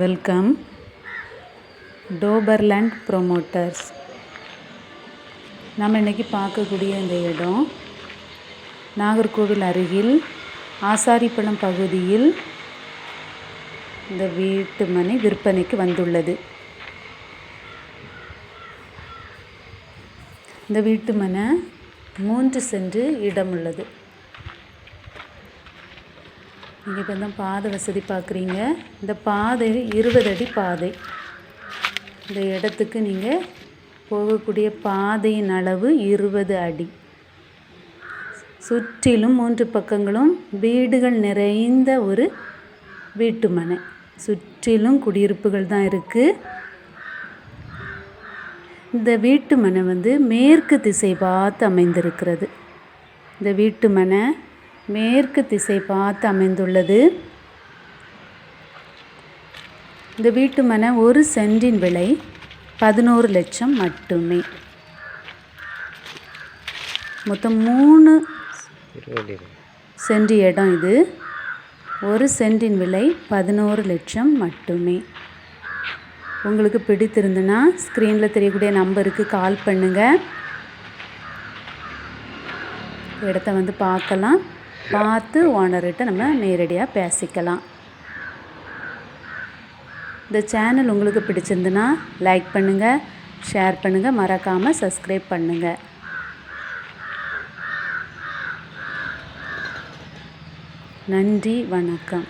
Welcome. டோபர்லேண்ட் promoters. நம்ம இன்றைக்கி பார்க்கக்கூடிய இந்த இடம் நாகர்கோவில் அருகில் ஆசாரிப்பழம் பகுதியில் இந்த வீட்டு மனை விற்பனைக்கு வந்துள்ளது. இந்த வீட்டு மனை மூன்று சென்று இடம் உள்ளது நீங்கள் இப்போ தான் பாதை வசதி பார்க்குறீங்க இந்த பாதை இருபது அடி பாதை. இந்த இடத்துக்கு நீங்கள் போகக்கூடிய பாதையின் அளவு இருபது அடி. சுற்றிலும் மூன்று பக்கங்களும் வீடுகள் நிறைந்த ஒரு வீட்டு மனை. சுற்றிலும் குடியிருப்புகள் தான் இருக்குது இந்த வீட்டு மனை வந்து மேற்கு திசை பார்த்து அமைந்திருக்கிறது. இந்த வீட்டு மனை மேற்கு திசை பார்த்து அமைந்துள்ளது. இந்த வீட்டு மனை ஒரு சென்டின் விலை பதினோரு லட்சம் மட்டுமே. மொத்தம் மூணு சென்ட் இடம் இது. ஒரு சென்டின் விலை பதினோரு லட்சம் மட்டுமே. உங்களுக்கு பிடித்திருந்துன்னா ஸ்க்ரீனில் தெரியக்கூடிய நம்பருக்கு கால் பண்ணுங்கள் இடத்த வந்து பார்க்கலாம். பார்த்து ஓனர்கிட்ட நம்ம நேரடியாக பேசிக்கலாம். இந்த சேனல் உங்களுக்கு பிடிச்சிருந்துன்னா லைக் பண்ணுங்கள் ஷேர் பண்ணுங்கள் மறக்காமல் சப்ஸ்கிரைப் பண்ணுங்கள் நன்றி வணக்கம்.